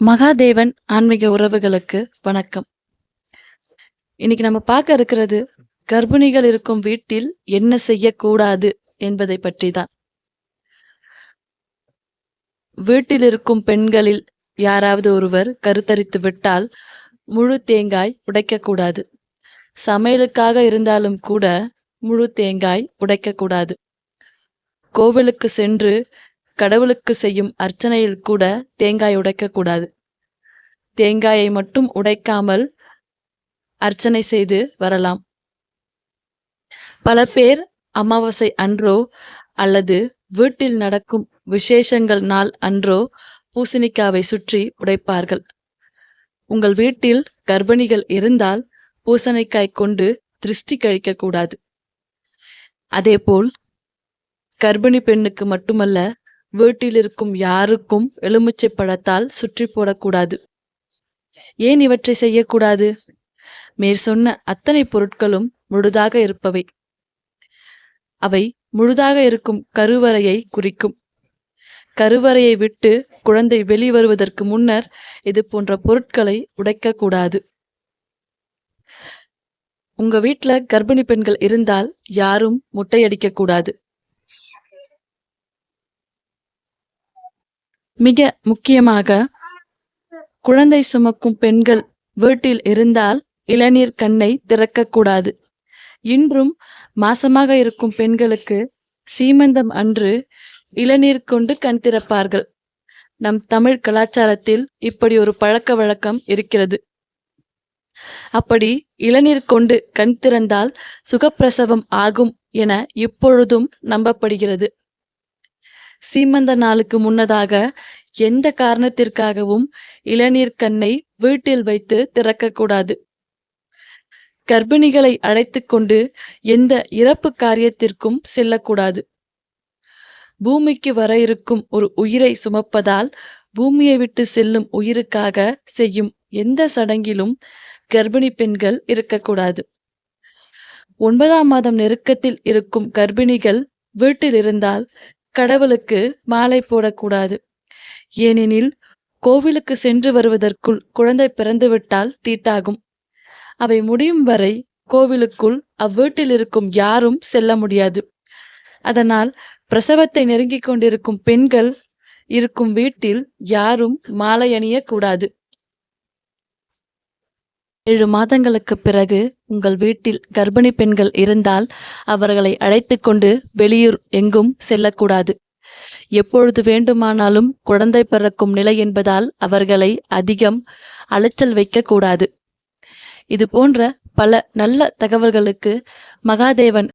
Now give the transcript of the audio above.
மகாதேவன் ஆன்மீக உறவுகளுக்கு வணக்கம். இன்னைக்கு நம்ம பார்க்க இருக்கிறது கர்ப்பிணிகள் இருக்கும் வீட்டில் என்ன செய்யக்கூடாது என்பதை பற்றி தான் வீட்டில் இருக்கும் பெண்களில் யாராவது ஒருவர் கருத்தரித்து விட்டால் முழு தேங்காய் உடைக்கக்கூடாது. சமையலுக்காக இருந்தாலும் கூட முழு தேங்காய் உடைக்கக்கூடாது. கோவிலுக்கு சென்று கடவுளுக்கு செய்யும் அர்ச்சனையில் கூட தேங்காய் உடைக்கக்கூடாது. தேங்காயை மட்டும் உடைக்காமல் அர்ச்சனை செய்து வரலாம். பல பேர் அமாவாசை அன்றோ அல்லது வீட்டில் நடக்கும் விசேஷங்கள் நாள் அன்றோ பூசணிக்காவை சுற்றி உடைப்பார்கள். உங்கள் வீட்டில் கர்ப்பிணிகள் இருந்தால் பூசணிக்காய் கொண்டு திருஷ்டி கழிக்கக்கூடாது. அதேபோல் கர்ப்பிணி பெண்ணுக்கு மட்டுமல்ல வீட்டிலிருக்கும் யாருக்கும் எலுமிச்சை பழத்தால் சுற்றி போடக்கூடாது. ஏன் இவற்றை செய்யக்கூடாது? மேற் சொன்ன அத்தனை பொருட்களும் முழுதாக இருப்பவை. அவை முழுதாக இருக்கும் கருவறையை குறிக்கும். கருவறையை விட்டு குழந்தை வெளிவருவதற்கு முன்னர் இது போன்ற பொருட்களை உடைக்கக்கூடாது. உங்க வீட்டில் கர்ப்பிணி பெண்கள் இருந்தால் யாரும் முட்டையடிக்க கூடாது மிக முக்கியமாக குழந்தை சுமக்கும் பெண்கள் வீட்டில் இருந்தால் இளநீர் கண்ணை திறக்கக்கூடாது. இன்றும் மாசமாக இருக்கும் பெண்களுக்கு சீமந்தம் அன்று இளநீர் கொண்டு கண் திறப்பார்கள். நம் தமிழ் கலாச்சாரத்தில் இப்படி ஒரு பழக்க வழக்கம் இருக்கிறது. அப்படி இளநீர் கொண்டு கண் திறந்தால் சுகப்பிரசவம் ஆகும் என இப்பொழுதும் நம்பப்படுகிறது. சீமந்த நாளுக்கு முன்னதாக எந்த காரணத்திற்காகவும் இளநீர் கண்ணை வீட்டில் வைத்து திறக்கக்கூடாது கர்ப்பிணிகளை அழைத்து கொண்டு எந்த இறப்பு காரியத்திற்கும் செல்லக்கூடாது. பூமிக்கு வர இருக்கும் ஒரு உயிரை சுமப்பதால் பூமியை விட்டு செல்லும் உயிருக்காக செய்யும் எந்த சடங்கிலும் கர்ப்பிணி பெண்கள் இருக்கக்கூடாது. ஒன்பதாம் மாதம் நெருக்கத்தில் இருக்கும் கர்ப்பிணிகள் வீட்டில் இருந்தால் கடவுளுக்கு மாலை போடக்கூடாது. ஏனெனில் கோவிலுக்கு சென்று வருவதற்குள் குழந்தை பிறந்துவிட்டால் தீட்டாகும். அவை முடியும் வரை கோவிலுக்குள் அவ்வீட்டில் இருக்கும் யாரும் செல்ல முடியாது. அதனால் பிரசவத்தை நெருங்கிக் கொண்டிருக்கும் பெண்கள் இருக்கும் வீட்டில் யாரும் மாலை அணியக்கூடாது. ஏழு மாதங்களுக்கு பிறகு உங்கள் வீட்டில் கர்ப்பிணி பெண்கள் இருந்தால் அவர்களை அழைத்து கொண்டு வெளியூர் எங்கும் செல்லக்கூடாது. எப்பொழுது வேண்டுமானாலும் குழந்தை பிறக்கும் நிலை என்பதால் அவர்களை அதிகம் அலைச்சல் வைக்கக்கூடாது. இது போன்ற பல நல்ல தகவல்களுக்கு மகாதேவன்